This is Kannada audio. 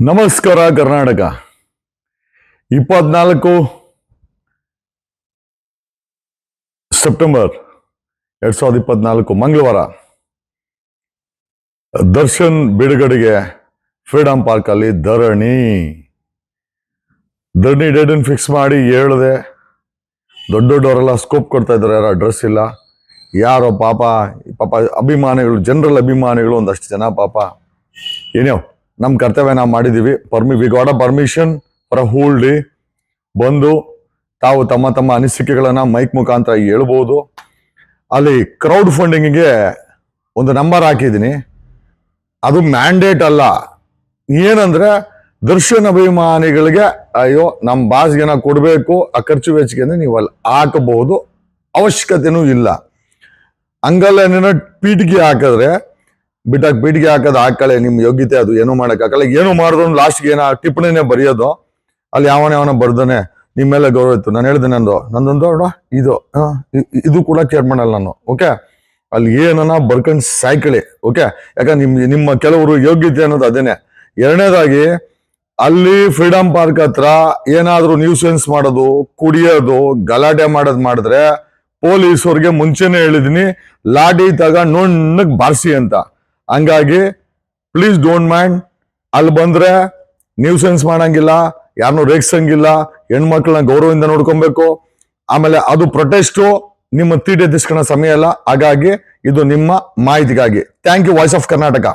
ನಮಸ್ಕಾರ ಕರ್ನಾಟಕ. ಇಪ್ಪತ್ನಾಲ್ಕು ಸೆಪ್ಟೆಂಬರ್ ಎರಡ್ ಸಾವಿರದ ಇಪ್ಪತ್ನಾಲ್ಕು ಮಂಗಳವಾರ ದರ್ಶನ್ ಬಿಡುಗಡೆಗೆ ಫ್ರೀಡಂ ಪಾರ್ಕ್ ಅಲ್ಲಿ ಧರಣಿ. ಧರಣಿ ಡೇಟನ್ನು ಫಿಕ್ಸ್ ಮಾಡಿ ಹೇಳಿದೆ, ದೊಡ್ಡ ದೊಡ್ಡವರೆಲ್ಲ ಸ್ಕೋಪ್ ಕೊಡ್ತಾ ಇದ್ದಾರೆ, ಯಾರು ಅಡ್ರೆಸ್ ಇಲ್ಲ. ಯಾರೋ ಪಾಪ ಪಾಪ ಅಭಿಮಾನಿಗಳು ಜನರಲ್ ಅಭಿಮಾನಿಗಳು ಒಂದಷ್ಟು ಜನ ಪಾಪ. ಏನೋ ನಮ್ಮ ಕರ್ತವ್ಯ ನಾವು ಮಾಡಿದ್ದೀವಿ ಪರ್ಮಿ we got a permission for a whole day ಬಂದು ತಾವು ತಮ್ಮ ತಮ್ಮ ಅನಿಸಿಕೆಗಳನ್ನು ಮೈಕ್ ಮುಖಾಂತರ ಹೇಳ್ಬೋದು. ಅಲ್ಲಿ ಕ್ರೌಡ್ ಫಂಡಿಂಗಿಗೆ ಒಂದು ನಂಬರ್ ಹಾಕಿದ್ದೀನಿ. ಅದು ಮ್ಯಾಂಡೇಟ್ ಅಲ್ಲ. ಏನಂದ್ರೆ ದರ್ಶನ ಅಭಿಮಾನಿಗಳಿಗೆ ಅಯ್ಯೋ ನಮ್ಮ ಬಾಸ್ಗೆನ ಕೊಡಬೇಕು, ಆ ಖರ್ಚು ವೆಚ್ಚಿಗೆ ನೀವು ಅಲ್ಲಿ ಹಾಕಬಹುದು ಅವಶ್ಯಕತೆನೂ ಇಲ್ಲ. ಹಂಗಲ್ಲ ಏನೇನೋ ಪೀಟಿಗೆ ಹಾಕಿದ್ರೆ ಬಿಟ್ಟಾಗ ಬೀಟಿಗೆ ಹಾಕೋದು ಹಾಕಳೆ, ನಿಮ್ ಯೋಗ್ಯತೆ ಅದು, ಏನೂ ಮಾಡೋಕ್ಕಾಗಲ್ಲ ಏನು ಮಾಡಿದ್ರು ಲಾಸ್ಟ್ಗೆ ಏನೋ ಟಿಪ್ಪಣಿನೇ ಬರೆಯೋದು, ಅಲ್ಲಿ ಯಾವನ ಯಾವನ ಬರ್ದಾನೆ ನಿಮ್ಮ ಮೇಲೆ ಗೌರವ ಇತ್ತು. ನಾನು ಹೇಳಿದೆ ನಂದು, ನಂದೊಂದು ಇದು ಇದು ಕೂಡ ಕೇರ್ ಮಾಡಲ್ಲ ನಾನು ಓಕೆ ಅಲ್ಲಿ ಏನನ್ನ ಬರ್ಕೊಂಡ್ ಸಾಯ್ಕಳಿ ಓಕೆ ಯಾಕಂದ್ರೆ ನಿಮ್, ನಿಮ್ಮ ಕೆಲವರು ಯೋಗ್ಯತೆ ಅನ್ನೋದು ಅದೇನೆ. ಎರಡನೇದಾಗಿ, ಅಲ್ಲಿ ಫ್ರೀಡಂ ಪಾರ್ಕ್ ಹತ್ರ ಏನಾದರೂ ನ್ಯೂಸೆನ್ಸ್ ಮಾಡೋದು, ಕುಡಿಯೋದು, ಗಲಾಟೆ ಮಾಡೋದು ಮಾಡಿದ್ರೆ, ಪೊಲೀಸವ್ರಿಗೆ ಮುಂಚೆನೆ ಹೇಳಿದೀನಿ ಲಾಡಿ ತಗ ನುಣ್ಣಗ್ ಬಾರಿಸಿ ಅಂತ. ಹಂಗಾಗಿ ಪ್ಲೀಸ್ ಡೋಂಟ್ ಮೈಂಡ್ ಅಲ್ಲಿ ಬಂದ್ರೆ ನ್ಯೂಸೆನ್ಸ್ ಮಾಡಂಗಿಲ್ಲ ಯಾರನ್ನೂ ರೇಗಿಸಂಗಿಲ್ಲ, ಹೆಣ್ಮಕ್ಳನ್ನ ಗೌರವದಿಂದ ನೋಡ್ಕೊಬೇಕು. ಆಮೇಲೆ ಅದು ಪ್ರೊಟೆಸ್ಟು ನಿಮ್ಮ ತೀಟೆ ತಿಸ್ಕೊಳ್ಳೋ ಸಮಯ ಅಲ್ಲ. ಹಾಗಾಗಿ ಇದು ನಿಮ್ಮ ಮಾಹಿತಿಗಾಗಿ. Thank you voice of Karnataka